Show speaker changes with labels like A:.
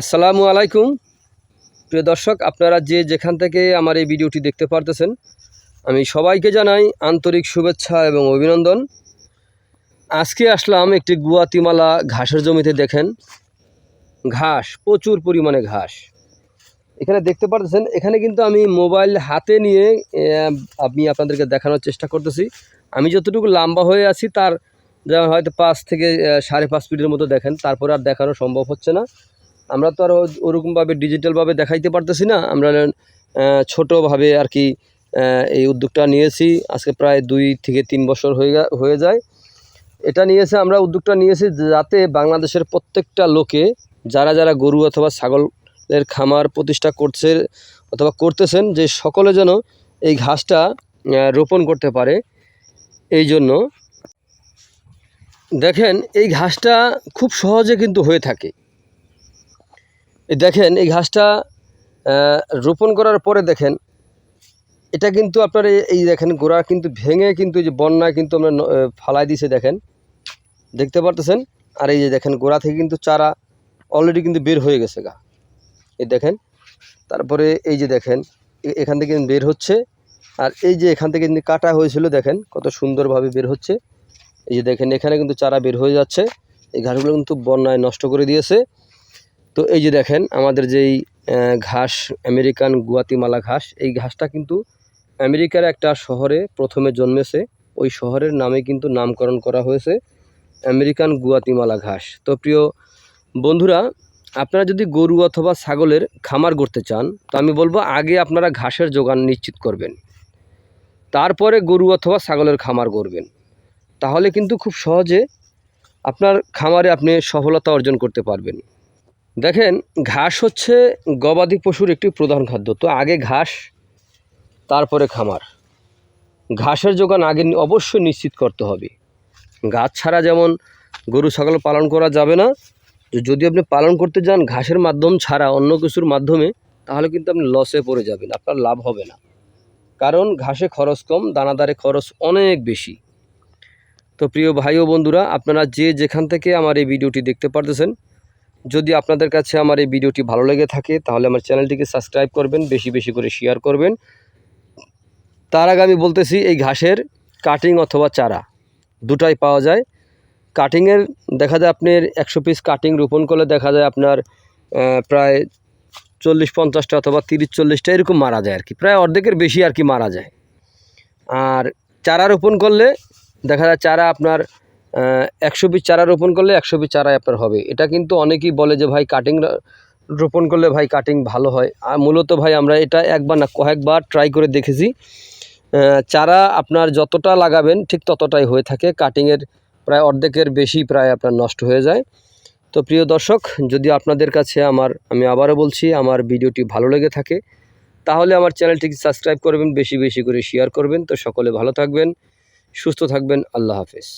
A: আসসালামু আলাইকুম। প্রিয় দর্শক, আপনারা যে যেখান থেকে আমার এই ভিডিওটি দেখতে পারতেছেন, আমি সবাইকে জানাই আন্তরিক শুভেচ্ছা এবং অভিনন্দন। আজকে আসলাম একটি গুয়াতিমালা ঘাসের জমিতে, দেখেন। ঘাস, প্রচুর পরিমাণে ঘাস। এখানে দেখতে পারতেছেন, এখানে কিন্তু আমি মোবাইল হাতে নিয়ে আমি আপনাদেরকে দেখানোর চেষ্টা করতেছি। আমি যতটুকু লম্বা হয়ে আছি, তার, যেমন হয়তো পাঁচ থেকে সাড়ে পাঁচ ফিটের মতো দেখেন, তারপরে আর দেখানো সম্ভব হচ্ছে না। আমরা তো আর ওরকমভাবে ডিজিটালভাবে দেখাইতে পারতেছি না। আমরা ছোটোভাবে আর কি এই উদ্যোগটা নিয়েছি। আজকে প্রায় দুই থেকে তিন বছর হয়ে হয়ে যায়। এটা নিয়েছে, আমরা উদ্যোগটা নিয়েছি যাতে বাংলাদেশের প্রত্যেকটা লোকে, যারা যারা গরু অথবা ছাগলের খামার প্রতিষ্ঠা করছে অথবা করতেছেন, যে সকলে যেন এই ঘাসটা রোপণ করতে পারে। এই জন্য দেখেন, এই ঘাসটা খুব সহজে কিন্তু হয়ে থাকে। দেখেন, এই ঘাসটা রোপণ করার পরে দেখেন, এটা কিন্তু আপনার এই- দেখেন গোড়া কিন্তু ভেঙে কিন্তু এই যে বন্যায় কিন্তু আমরা ফালাই দিছে দেখেন। দেখতে পারতেছেন? আর এই যে দেখেন, গোড়া থেকে কিন্তু চারা অলরেডি কিন্তু বের হয়ে গেছে গা। এই দেখেন, তারপরে এই যে দেখেন এখান থেকে বের হচ্ছে। আর এই যে এখান থেকে কাটা হয়েছিল দেখেন, কত সুন্দরভাবে বের হচ্ছে। এই যে দেখেন, এখানে কিন্তু চারা বের হয়ে যাচ্ছে। এই ঘাসগুলো কিন্তু বন্যায় নষ্ট করে দিয়েছে। তো এই যে দেখেন, আমাদের যেই ঘাস, আমেরিকান গুয়াতিমালা ঘাস, এই ঘাসটা কিন্তু আমেরিকার একটা শহরে প্রথমে জন্মেছে। ওই শহরের নামে কিন্তু নামকরণ করা হয়েছে আমেরিকান গুয়াতিমালা ঘাস। তো প্রিয় বন্ধুরা, আপনারা যদি গরু অথবা ছাগলের খামার করতে চান, তো আমি বলব আগে আপনারা ঘাসের যোগান নিশ্চিত করবেন। তারপরে গরু অথবা ছাগলের খামার করবেন তাহলে কিন্তু খুব সহজে আপনার খামারে আপনি সফলতা অর্জন করতে পারবেন। দেখেন, ঘাস হচ্ছে গবাদি পশুর একটি প্রধান খাদ্য। তো আগে ঘাস, তারপরে খামার। ঘাসের যোগান আগে অবশ্যই নিশ্চিত করতে হবে। গাছ ছাড়া যেমন গরু, ছাগল পালন করা যাবে না যদি আপনি পালন করতে যান ঘাসের মাধ্যম ছাড়া অন্য কিছুর মাধ্যমে, তাহলে কিন্তু আপনি লসে পড়ে যাবেন, আপনার লাভ হবে না। কারণ ঘাসে খরচ কম, দানাদারে খরচ অনেক বেশি। তো প্রিয় ভাই ও বন্ধুরা, আপনারা যে যেখান থেকে আমার এই ভিডিওটি দেখতে পারতেছেন যদি আপনাদের কাছে আমার এই ভিডিওটি ভালো লেগে থাকে, তাহলে আমার চ্যানেলটিকে সাবস্ক্রাইব করবেন, বেশি বেশি করে শেয়ার করবেন। তার আগে আমি বলতেছি, এই ঘাসের কাটিং অথবা চারা দুটাই পাওয়া যায়। কাটিংয়ের দেখা যায় আপনার একশো পিস কাটিং রোপণ করলে দেখা যায় আপনার প্রায় চল্লিশ পঞ্চাশটা অথবা তিরিশ চল্লিশটা এরকম মারা যায় আর কি প্রায় অর্ধেকের বেশি আর কি মারা যায়। আর চারা রোপণ করলে দেখা যায় চারা আপনার একশো পিস চারা রোপণ করলে একশো পিস চারাই আপনার হবে। এটা কিন্তু অনেকেই বলে যে, ভাই কাটিং রোপণ করলে ভাই কাটিং ভালো হয়। আর মূলত ভাই, আমরা এটা একবার না, কয়েকবার ট্রাই করে দেখেছি। চারা আপনার যতটা লাগাবেন ঠিক ততটাই হয়ে থাকে। কাটিংয়ের প্রায় অর্ধেকের বেশি প্রায় আপনার নষ্ট হয়ে যায়। তো প্রিয় দর্শক, যদি আপনাদের কাছে আমার, আমি আবারও বলছি, আমার ভিডিওটি ভালো লেগে থাকে, তাহলে আমার চ্যানেলটিকে সাবস্ক্রাইব করবেন, বেশি বেশি করে শেয়ার করবেন। তো সকলে ভালো থাকবেন, সুস্থ থাকবেন, আল্লাহ হাফেজ।